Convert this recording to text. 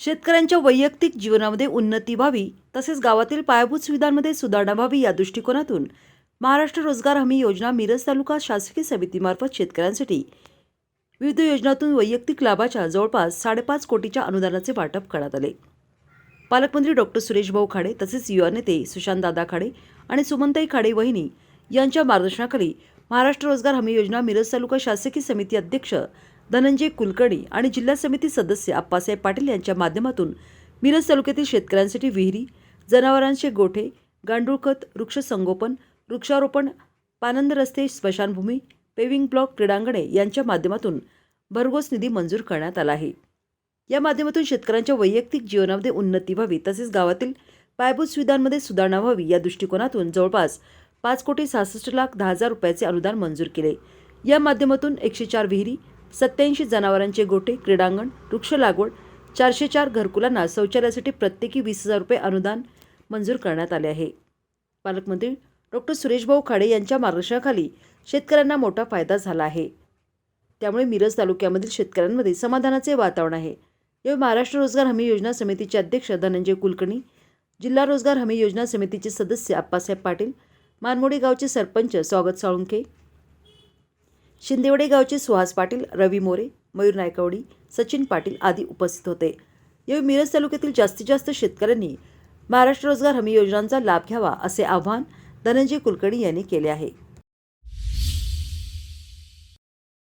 शेतकऱ्यांच्या वैयक्तिक जीवनामध्ये उन्नती व्हावी तसेच गावातील पायाभूत सुविधांमध्ये सुधारणा व्हावी या दृष्टिकोनातून महाराष्ट्र रोजगार हमी योजना मिरज तालुका शासकीय समितीमार्फत शेतकऱ्यांसाठी विविध योजनातून वैयक्तिक लाभाच्या जवळपास साडेपाच कोटीच्या अनुदानाचे वाटप करण्यात आले. पालकमंत्री डॉक्टर सुरेश भाऊ खाडे तसेच युवा नेते सुशांतदादा खाडे आणि सुमनताई खाडे वहिनी यांच्या मार्गदर्शनाखाली महाराष्ट्र रोजगार हमी योजना मिरज तालुका शासकीय समिती अध्यक्ष धनंजय कुलकर्णी आणि जिल्हा समिती सदस्य आप्पासाहेब पाटील यांच्या माध्यमातून मिरज तालुक्यातील शेतकऱ्यांसाठी विहिरी जनावरांचे गोठे गांडूळ खत वृक्ष संगोपन वृक्षारोपण पानंद रस्ते स्मशानभूमी पेविंग ब्लॉक क्रीडांगणे यांच्या माध्यमातून भरघोस निधी मंजूर करण्यात आला आहे. या माध्यमातून शेतकऱ्यांच्या वैयक्तिक जीवनामध्ये उन्नती व्हावी तसेच गावातील पायाभूत सुविधांमध्ये सुधारणा व्हावी या दृष्टिकोनातून जवळपास पाच कोटी सहासष्ट लाख दहा हजार रुपयाचे अनुदान मंजूर केले. या माध्यमातून एकशे चार विहिरी सत्याऐंशी जनावरांचे गोठे क्रीडांगण वृक्ष लागवड चारशे चार घरकुलांना शौचालयासाठी प्रत्येकी वीस हजार रुपये अनुदान मंजूर करण्यात आले आहे. पालकमंत्री डॉक्टर सुरेशभाऊ खाडे यांच्या मार्गदर्शनाखाली शेतकऱ्यांना मोठा फायदा झाला आहे. त्यामुळे मिरज तालुक्यामधील शेतकऱ्यांमध्ये समाधानाचे वातावरण आहे. यावेळी महाराष्ट्र रोजगार हमी योजना समितीचे अध्यक्ष धनंजय कुलकर्णी जिल्हा रोजगार हमी योजना समितीचे सदस्य आप्पासाहेब पाटील मानमोडी गावचे सरपंच स्वागत साळुंखे शिंदेवडे गावचे सुहास पाटील रवी मोरे मयूर नायकवडी सचिन पाटील आदी उपस्थित होते. यावेळी मिरज तालुक्यातील जास्तीत जास्त शेतकऱ्यांनी महाराष्ट्र रोजगार हमी योजनांचा लाभ घ्यावा असे आवाहन धनंजय कुलकर्णी यांनी केले आहे.